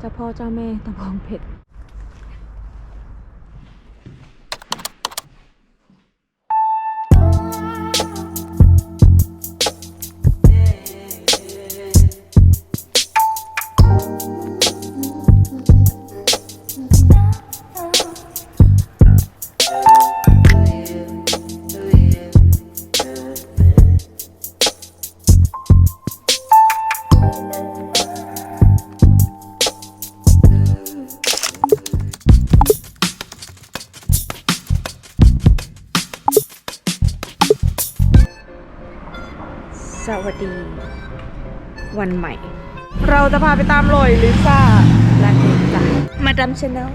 เจ้าพ่อเจ้าแม่ตะบองเพชร วัสดี วันใหม่ เราจะพาไปตามรอยลิซ่าและเดจ้ะมาดัมชาแนล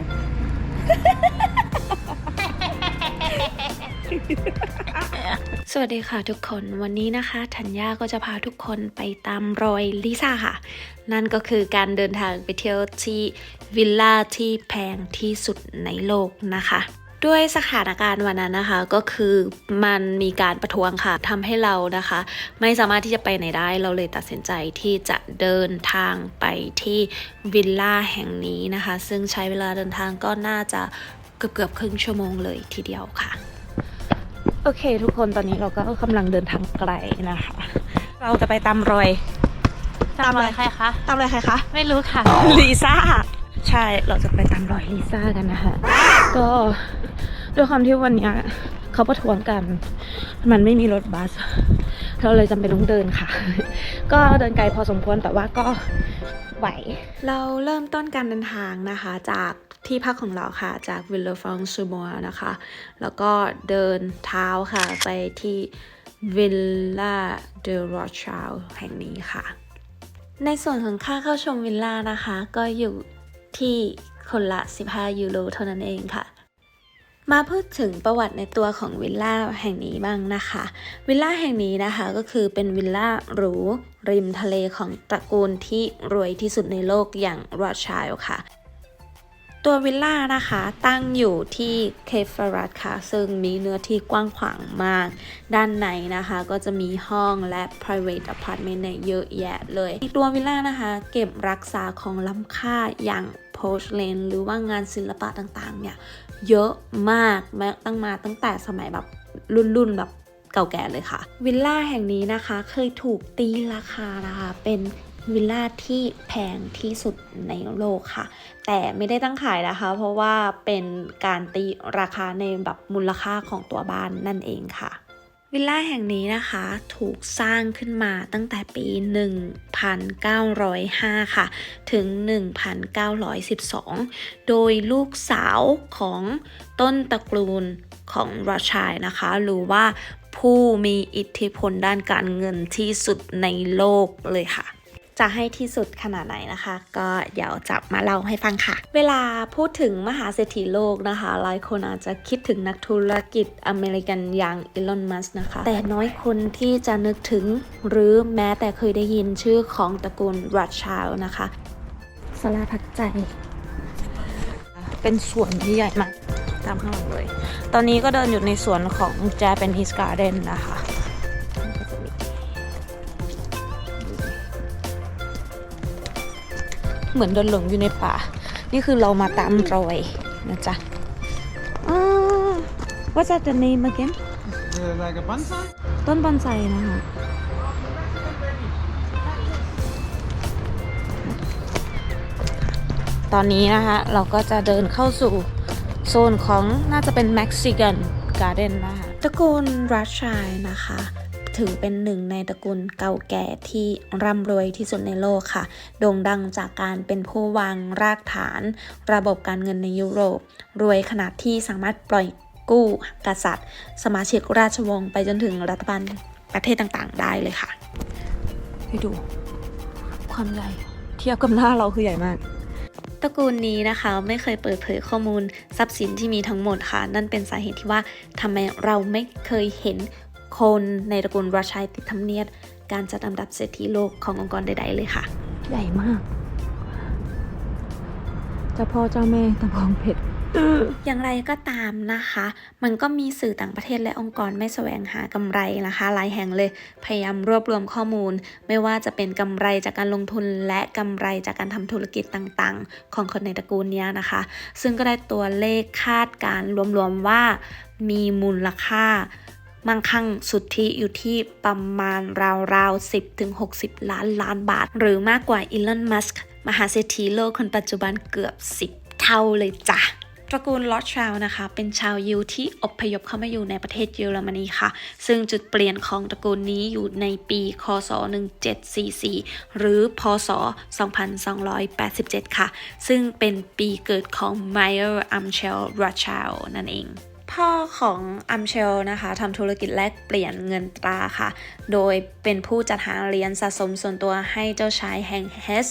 สวัสดีค่ะทุกคนวันนี้นะคะธัญญาก็จะพาทุกคนไปตามรอยลิซ่าค่ะ นั่นก็คือการเดินทางไปเที่ยวที่วิลล่าที่แพงที่สุดในโลกนะคะ ด้วยสถานการณ์วันนั้นนะคะ ก็คือมันมีการประท้วงค่ะทำให้เรานะคะ ไม่สามารถที่จะไปไหนได้เราเลยตัดสินใจที่จะเดินทางไปที่วิลล่าแห่งนี้นะคะ ซึ่งใช้เวลาเดินทางก็น่าจะเกือบเกือบๆครึ่งชั่วโมงเลยทีเดียวค่ะ โอเค ทุกคนตอนนี้เราก็กำลังเดินทางไกลนะคะ เราจะไปตามรอยตามรอยใครคะ ตามรอยใครคะ ไม่รู้ค่ะ ลิซ่า ใช่เราจะไปตามรอยลิซ่ากันนะคะ ก็ด้วยความที่วันนี้เขาประท้วงกัน มันไม่มีรถบัส เราเลยจำเป็นต้องเดินค่ะ ก็เดินไกลพอสมควรแต่ว่าก็ไหว เราเริ่มต้นการเดินทางนะคะจากที่พักของเราค่ะจากวิลเลฟองซูมัวนะคะ แล้วก็เดินเท้าค่ะไปที่วิลล่าเดอรอชาลแห่งนี้ค่ะ ในส่วนของค่าเข้าชมวิลล่านะคะ ก็อยู่ ที่คนละ 15 ยูโรเท่านั้นเองค่ะ มาพูดถึงประวัติในตัวของวิลล่าแห่งนี้บ้างนะคะ วิลล่าแห่งนี้นะคะก็คือเป็นวิลล่าหรูริมทะเลของตระกูลที่รวยที่สุดในโลกอย่างรอดชัยค่ะตัววิลล่านะคะตั้งอยู่ที่เคฟฟารัตค่ะ ซึ่งมีเนื้อที่กว้างขวางมาก ด้านในนะคะก็จะมีห้องและ private apartment เนี่ยเยอะแยะเลย ตัววิลล่านะคะ เก็บรักษาของล้ำค่าอย่าง porcelain หรือว่างานศิลปะต่างๆ เนี่ยเยอะมากม้ตั้งมาตั้งแต่สมัยแบบรุ่นๆแบบเก่าแก่เลยค่ะ วิลล่าแห่งนี้นะคะเคยถูกตีราคานะคะเป็นวิลล่าที่แพงที่สุดในโลกค่ะ แต่ไม่ได้ตั้งขายนะคะ เพราะว่าเป็นการตีราคาในแบบมูลค่าของตัวบ้านนั่นเองค่ะ วิลล่าแห่งนี้นะคะถูกสร้างขึ้นมาตั้งแต่ปี 1905 ค่ะ ถึง 1912 โดยลูกสาวของต้นตระกูลของราชายนะคะ หรือว่าผู้มีอิทธิพลด้านการเงินที่สุดในโลกเลยค่ะ จะให้ที่สุดขนาดไหนนะคะ ก็เดี๋ยวจะมาเล่าให้ฟังค่ะ เวลาพูดถึงมหาเศรษฐีโลกนะคะ หลายคนอาจจะคิดถึงนักธุรกิจอเมริกันอย่างอีลอนมัสนะคะ แต่น้อยคนที่จะนึกถึงหรือแม้แต่เคยได้ยินชื่อของตระกูลรัชชาลนะคะสลาพักใจ เป็นสวนที่ใหญ่มากตามข้างหลังเลย ตอนนี้ก็เดินอยู่ในสวนของ Japanese Garden นะคะ เหมือนเดินหลงอยู่ในป่า นี่คือเรามาตามรอยนะจ๊ะอ่า What's that the name again Uh, like a bonsai? ต้นบอนไซนะคะตอนนี้นะคะเราก็จะเดินเข้าสู่โซนของน่าจะเป็น Mexican Garden นะคะตระกูลรัชชัยนะคะ ถือเป็นหนึ่งในตระกูลเก่าแก่ที่ร่ำรวยที่สุดในโลกค่ะ โด่งดังจากการเป็นผู้วางรากฐาน ระบบการเงินในยุโรป รวยขนาดที่สามารถปล่อยกู้กษัตริย์ สมาชิกราชวงศ์ไปจนถึงรัฐบาลประเทศต่างๆ ได้เลยค่ะให้ดู ความใหญ่ เทียบกับหน้าเราคือใหญ่มากตระกูลนี้นะคะไม่เคยเปิดเผยข้อมูลทรัพย์สินที่มีทั้งหมดค่ะ นั่นเป็นสาเหตุที่ว่าทำไมเราไม่เคยเห็น คนในตระกูลราชัยติดทำเนียบการจัดอันดับเศรษฐีโลกขององค์กรใดๆเลยค่ะ ใหญ่มากเจ้าพ่อเจ้าแม่ตะบองเพชรอย่างไรก็ตามนะคะ มันก็มีสื่อต่างประเทศและองค์กรไม่แสวงหากำไรนะคะ หลายแห่งเลย พยายามรวบรวมข้อมูล ไม่ว่าจะเป็นกำไรจากการลงทุนและกำไรจากการทำธุรกิจต่างๆ ของคนในตระกูลเนี้ยนะคะ ซึ่งก็ได้ตัวเลขคาดการณ์รวมๆว่ามีมูลค่า มั่งคั่งสุทธิอยู่ที่ประมาณราวๆ 10-60 ล้านล้านบาท หรือมากกว่าอีลอน มัสก์มหาเศรษฐีโลกคนปัจจุบันเกือบ 10 เท่าเลยจ้ะตระกูลลอตชาวนะคะ เป็นชาวยิวที่อพยพเข้ามาอยู่ในประเทศเยอรมนีค่ะ ซึ่งจุดเปลี่ยนของตระกูลนี้อยู่ในปี คศ 1744 หรือ พศ 2287 ค่ะ ซึ่งเป็นปีเกิดของไมเออร์อัมเชลรอชาวนั่นเอง พ่อของอัมเชลนะคะทำธุรกิจแลกเปลี่ยนเงินตราค่ะ โดยเป็นผู้จัดหาเหรียญสะสมส่วนตัวให้เจ้าชายแห่งเฮส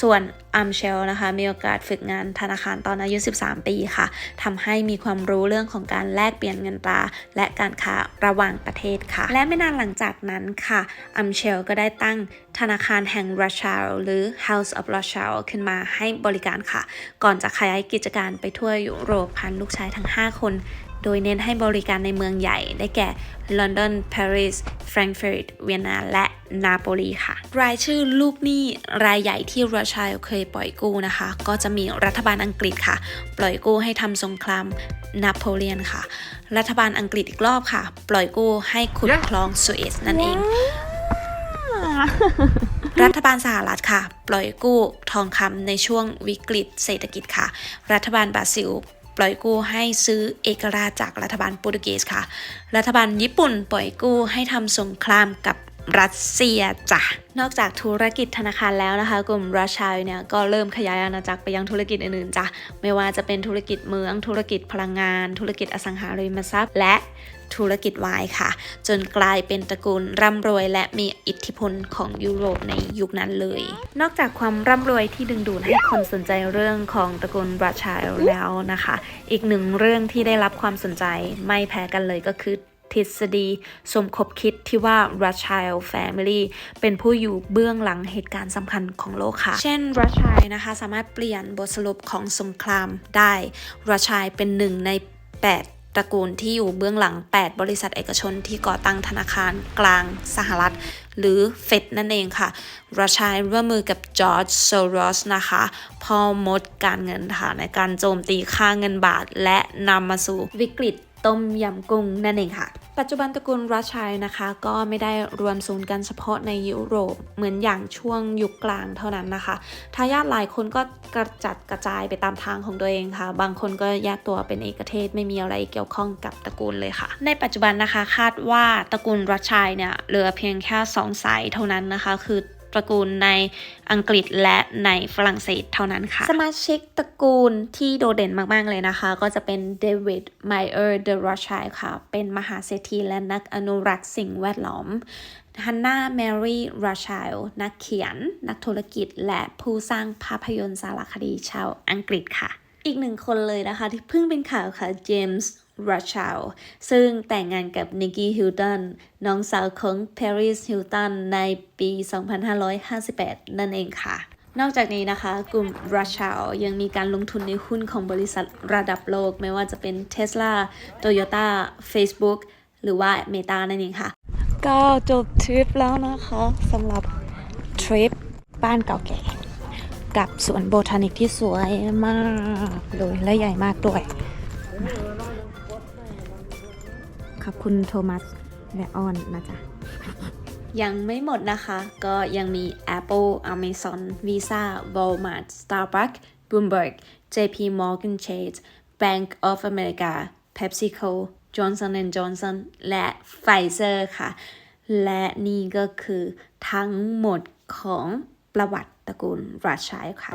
ส่วนอัมเชลนะคะมีโอกาสฝึกงานธนาคารตอนอายุ 13 ปีค่ะทำให้มีความรู้เรื่องของการแลกเปลี่ยนเงินตราและการค้าระหว่างประเทศค่ะ และไม่นานหลังจากนั้นค่ะอัมเชลก็ได้ตั้งธนาคารแห่งรัชชาลหรือ House of Rothschild ขึ้นมาให้บริการค่ะ ก่อนจะขยายกิจการไปทั่วยุโรปผ่านลูกชายทั้ง 5 คนโดยเน้นให้บริการในเมืองใหญ่ได้แก่ลอนดอนปารีสแฟรงก์เฟิร์ต เวียนนาและนาโปลีค่ะ รายชื่อลูกหนี้รายใหญ่ที่รัสเซียเคยปล่อยกู้นะคะ ก็จะมีรัฐบาลอังกฤษค่ะ ปล่อยกู้ให้ทำสงครามนโปเลียนค่ะ รัฐบาลอังกฤษอีกรอบค่ะ ปล่อยกู้ให้ขุดคลองสุเอซนั่นเองรัฐบาลสหรัฐค่ะ ปล่อยกู้ทองคำในช่วงวิกฤตเศรษฐกิจค่ะ รัฐบาลบราซิล ปล่อยกู้ให้ซื้อเอกราชจากรัฐบาลโปรตุเกสค่ะ รัฐบาลญี่ปุ่นปล่อยกู้ให้ทำสงครามกับ รัสเซียจ้ะนอกจากธุรกิจธนาคารแล้วนะคะ กลุ่มรัชชัยเนี่ยก็เริ่มขยายอาณาจักรไปยังธุรกิจอื่นๆจ้ะไม่ว่าจะเป็นธุรกิจเมือง ธุรกิจพลังงาน ธุรกิจอสังหาริมทรัพย์ และธุรกิจวายค่ะ จนกลายเป็นตระกูลร่ำรวย และมีอิทธิพลของยุโรปในยุคนั้นเลย นอกจากความร่ำรวยที่ดึงดูดให้คนสนใจเรื่องของตระกูลรัชชัยแล้วนะคะ อีกหนึ่งเรื่องที่ได้รับความสนใจไม่แพ้กันเลยก็คือ ทฤษฎีสมคบคิดที่ว่า Rothschild Family เป็นผู้อยู่เบื้องหลังเหตุการณ์สำคัญของโลกค่ะ เช่น Rothschild นะคะสามารถเปลี่ยนบทสรุปของสงครามได้ Rothschild เป็นหนึ่งใน 8ตระกูลที่อยู่เบื้องหลัง 8 บริษัทเอกชนที่ก่อตั้งธนาคารกลางสหรัฐ หรือเฟดนั่นเองค่ะรัชชัยร่วมมือกับจอร์จโซโรสนะคะพอมดการเงินค่ะในการโจมตีค่าเงินบาท และนำมาสู่วิกฤต ต้มยำกุ้งนั่นเองค่ะ ปัจจุบันตระกูลรัชชัยนะคะ ก็ไม่ได้รวมศูนย์กันเฉพาะในยุโรปเหมือนอย่างช่วงยุคกลางเท่านั้นนะคะทายาทหลายคนก็กระจัดกระจายไปตามทางของตัวเองค่ะ บางคนก็แยกตัวเป็นเอกเทศไม่มีอะไรเกี่ยวข้องกับตระกูลเลยค่ะ ในปัจจุบันนะคะคาดว่าตระกูลรัชชัยเนี่ยเหลือเพียงแค่สองสายเท่านั้นนะคะ คือ ตระกูลในอังกฤษและในฝรั่งเศสเท่านั้นค่ะ สมาชิกตระกูลที่โดดเด่นมาก ๆ เลยนะคะ ก็จะเป็นเดวิดไมเออร์เดอะรอชชัยค่ะ เป็นมหาเศรษฐีและนักอนุรักษ์สิ่งแวดล้อมฮันนาแมรี่ราชัยนักเขียน นักธุรกิจ และผู้สร้างภาพยนตร์สารคดีชาวอังกฤษค่ะ อีกหนึ่งคนเลยนะคะ ที่เพิ่งเป็นข่าวค่ะเจมส์ รัชชาวซึ่งแต่งงานกับนิกกี้ฮิลตันน้องสาวของปาริสฮิลตันในปี 2558 นั่นเองค่ะ นอกจากนี้นะคะ กลุ่มรัชชาวยังมีการลงทุนในหุ้นของบริษัทระดับโลก ไม่ว่าจะเป็น Tesla Toyota Facebook หรือว่า Meta นั่นเองค่ะ ก็จบทริปแล้วนะคะสำหรับทริปบ้านเก่าแก่กับสวนโบทานิกที่สวยมากเลยและใหญ่มากด้วย ขอบคุณโทมัสและออนนะจ๊ะ ยังไม่หมดนะคะ ก็ยังมี Apple Amazon Visa Walmart Starbucks Bloomberg JP Morgan Chase Bank of America PepsiCo Johnson Johnson และ Pfizer ค่ะ และนี่ก็คือทั้งหมดของประวัติตระกูลราชัยค่ะ